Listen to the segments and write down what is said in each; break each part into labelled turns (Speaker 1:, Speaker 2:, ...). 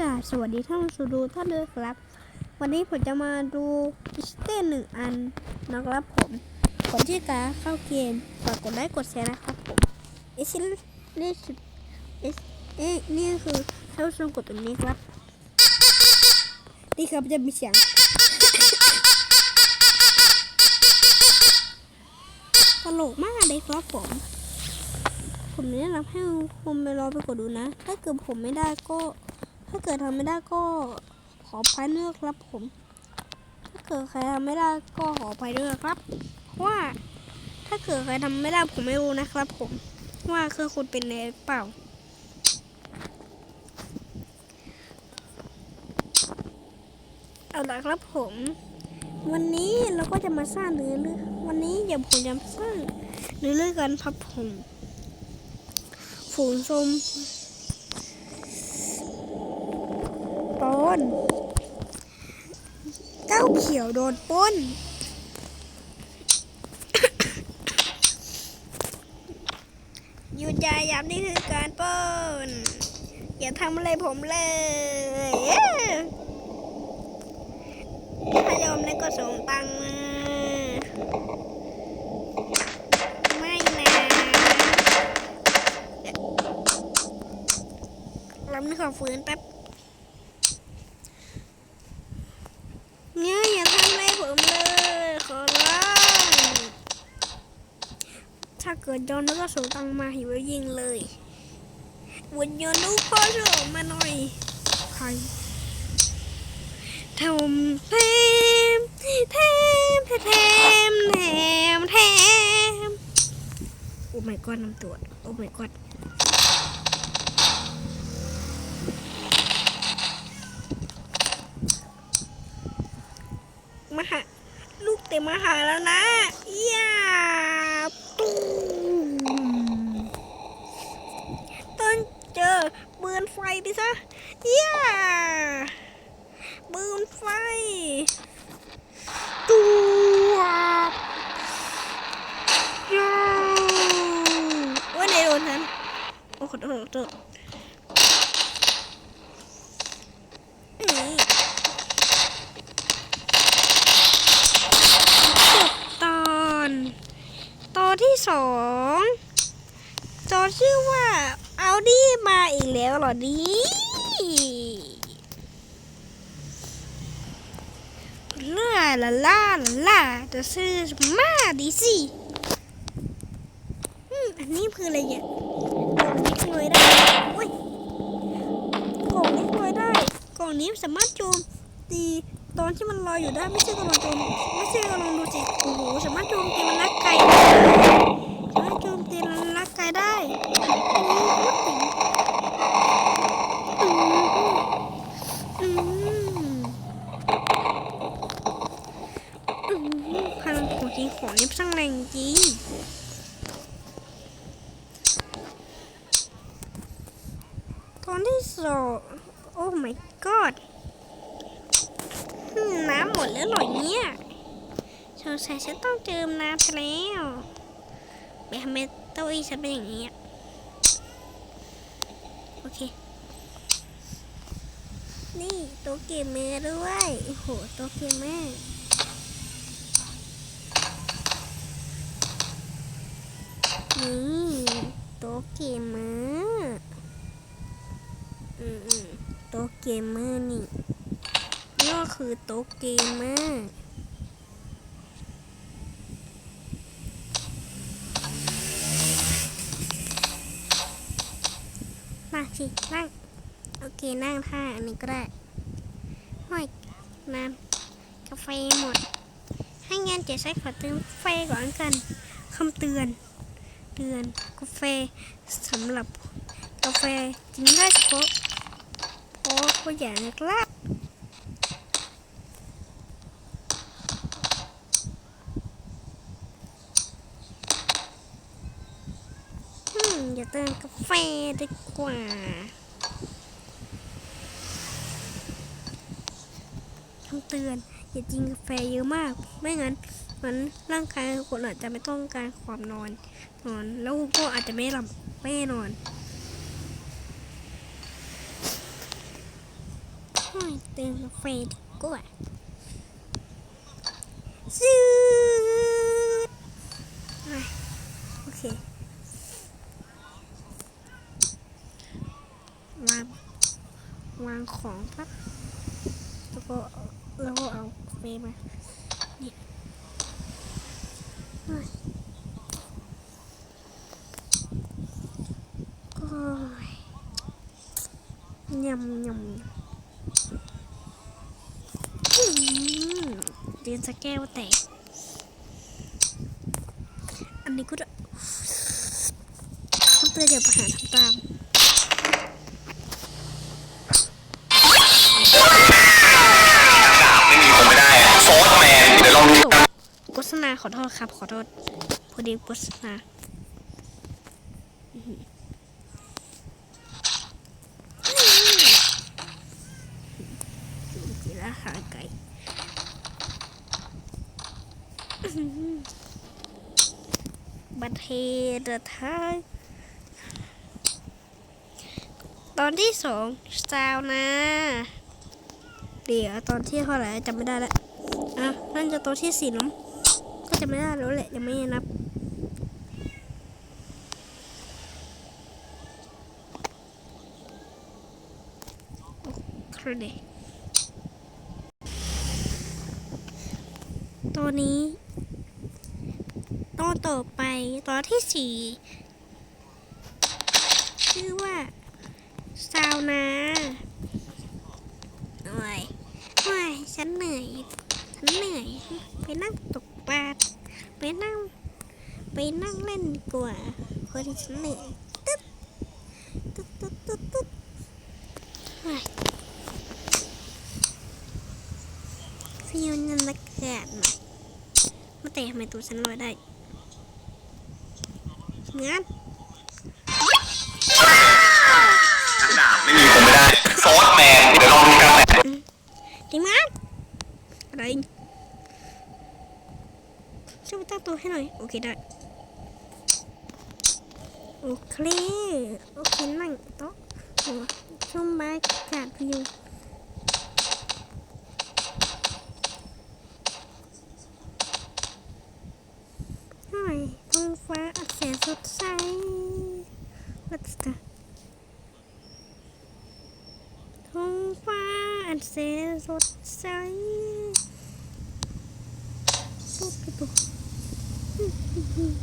Speaker 1: กาบสวัสดีท่านผู้ชมดูท่านด้วยครับ วันนี้ผมจะมาดูอิสเต้นหนึ่งอันนะครับผมก่อนที่จะเข้าเกมฝากกดไลค์กดแชร์นะครับผมอซิลนี่เอสเอ๊นี่คือท่านผู้ชมกดตรงนี้ครับ นี่ครับจะมีเสียงตลกมากเลยครับผมผมแนะนำให้คุณไปรอไปกดดูนะ ถ้าเกิดผมไม่ได้ก็ ถ้าเกิดทำไม่ได้ก็ขออภัยด้วยครับผม ถ้าเกิดใครทำไม่ได้ก็ขออภัยด้วยครับ เพราะว่าถ้าเกิดใครทำไม่ได้ผมไม่รู้นะครับ ผม ว่าคือคุณเป็นไงเปล่าเอาละครับผม วันนี้เราก็จะมาสร้างเนื้อเรื่องวันนี้เดี๋ยวผมจะสร้างเนื้อเรื่องกันครับผมฝูงชมปอ น เก้าเขียวโดนป้นหยุดอยายับนี่คือการป้น อย่าทำอะไรผมเลยถ้ายอมแล้วก็ส่งตังมาไม่นะเราไม่ขอฟื้นแป๊บเนี่ยอย่าทำอะไรผมเลยขอร้อง ถ้าเกิดยอนแล้วก็ส่งตังมาหิวแล้วยิงเลยวุนยนต์ลูกพ่อช่วยออกมาหน่อยใครทำแทมแทมแทมแทมแทมโอ้ my god น้ำตัวโอ้ my god มาหาลูกเต็มมาหาแล้วนะยาตูมต้นเจอเบือนไฟไปซะยาเบือนไฟตัวายาว่าไหนโดนฉันโอ้ขอโทษขอโทษนี่ จบตอนตอนที่สองตอนชื่อว่าเอาดี้มาอีกแล้วเหรอนี่ล่าล่าล่าล่าจะซื้อมาดีสิอืมอันนี้คืออะไรเนี่ยกล่องนี้ขโมยได้โอ้ยกล่องนี้ขโมยได้ กล่องนี้สามารถโจมตีตอนที่มันลอยอยู่ได้ไม่ใช่กำลังโจมไม่ใช่กำลังดูสิโอ้โหสามารถโจมตีมันลักไก่ได้สามารถโจมตีมันลักไก่ได้โอ้โหอืมอืมอืมพลังของจริงของนี่ช่างแรงจริง ตอนที่สองโอ้ my god อืม น้ำหมดแล้วเนี่ยสงสัยฉันต้องเติมน้ำไปแล้วไปทำไมเต้าอี้ฉันเป็นอย่างนี้โอเค นี่โต๊ะเกมเมอร์ด้วยโอ้โหโต๊ะเกมเมอร์นี่โต๊ะเกมเมอร์อืมอืมโต๊ะเกมเมอร์นี่ ก็คือโต๊ะเกมมอร์มาสินั่ง โอเค นั่งท่าอันนี้ก็ได้ห้อยน้ำกาแฟหมด ให้งานจะใช้ขอเติมกาแฟก่อนกันคำเตือน เตือนกาแฟสำหรับกาแฟกินได้เฉพาะเพราะผู้ใหญ่นะครับ อย่าเติมกาแฟดีกว่าคำเตือน อย่ากินกาแฟเยอะมาก ไม่งั้นมันร่างกายคนอาจจะไม่ต้องการความนอนนอน แล้วก็อาจจะไม่หลับไม่นอนเต็มเฟดกว่าซื้ออะโอเค วาง วาง ของปั๊บแล้วก็แล้วก็เอาเฟมานี่ยโอ้ยยำยำเรียนสแก้วแตก อันนี้ก็จะต้องเตือนเดี๋ยวประหารทำตาม ษณาขอโทษครับ ขอโทษพอดีโฆษณาอื้อหือกินอาหาไก่บัตเทเดอทายตอนที่สองซาวนะ เดี๋ยวตอนที่เท่าไหร่จำไม่ได้แล้วอะนั่นจะต๊ะที่สี่เน้อง จะไม่ได้แล้วแหละยังไม่ได้นับโอ้ครเดตอนนี้ตอนต่อไปตอนที่สี่ชื่อว่าซาวนาโอ้ยโอ้ยฉันเหนื่อย ฉันเหนื่อย ไปนั่งตกปลา ไปนั่ง ไปนั่งเล่นดีกว่าเพราะที่ฉันเหนื่อยตึ๊ดตึ๊ดตึ๊ดตึ๊ดตึ๊ดเฮ้ยฟิวนันตกาศหน่อยมาแต่ทำไมตัวฉันลอยได้งาน
Speaker 2: ดาบไม่มีผมไม่ได้โฟร์แมน เดี๋ยวลองดูกันแหละ
Speaker 1: ทีมงานอะไรช่วยไป ตั้งตัวให้หน่อย โอเคได้ โอเค โอเคนั่งโต๊ะโอ้ช่วงบ่ายอากาศวิวหน่อยท้องฟ้าอัแสงสดใส What's that ท้องฟ้าอันแสนสดใสปุ๊บปุ๊บ ปุ๊บ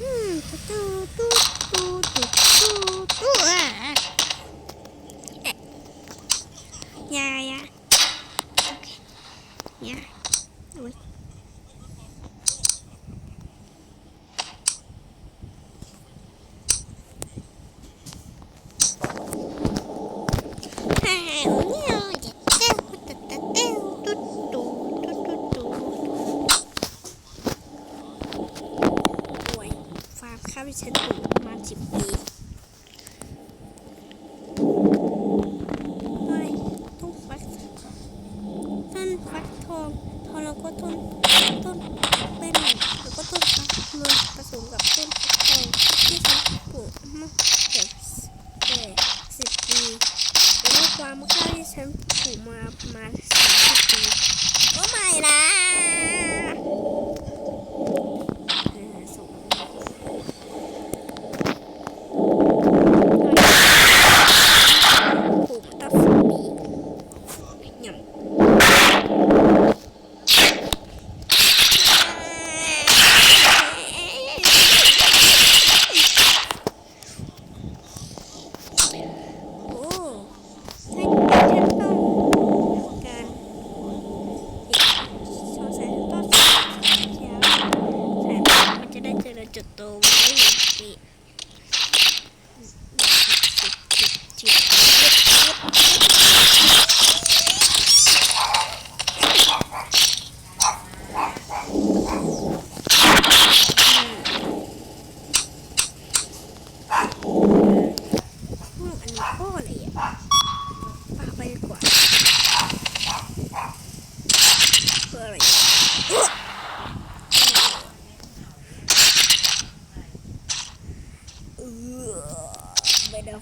Speaker 1: อืมตุ๊ตุ๊ตุ๊ตุ๊ตุ๊ตุ๊ตุ๊อะเอ๊ะอยาอยาโอเคอยาโอ้ยอ้าวเนี่ยเจ็บเต้วตุ๊ตุ๊เต้วตุ๊ตุ๊ตุ๊ตุ๊ตุ๊โอ้ยฟาร์มข้าวที่ ฉันอยู่ประมาณสิบปี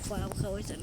Speaker 1: ฟาร์มเขาให้ฉัน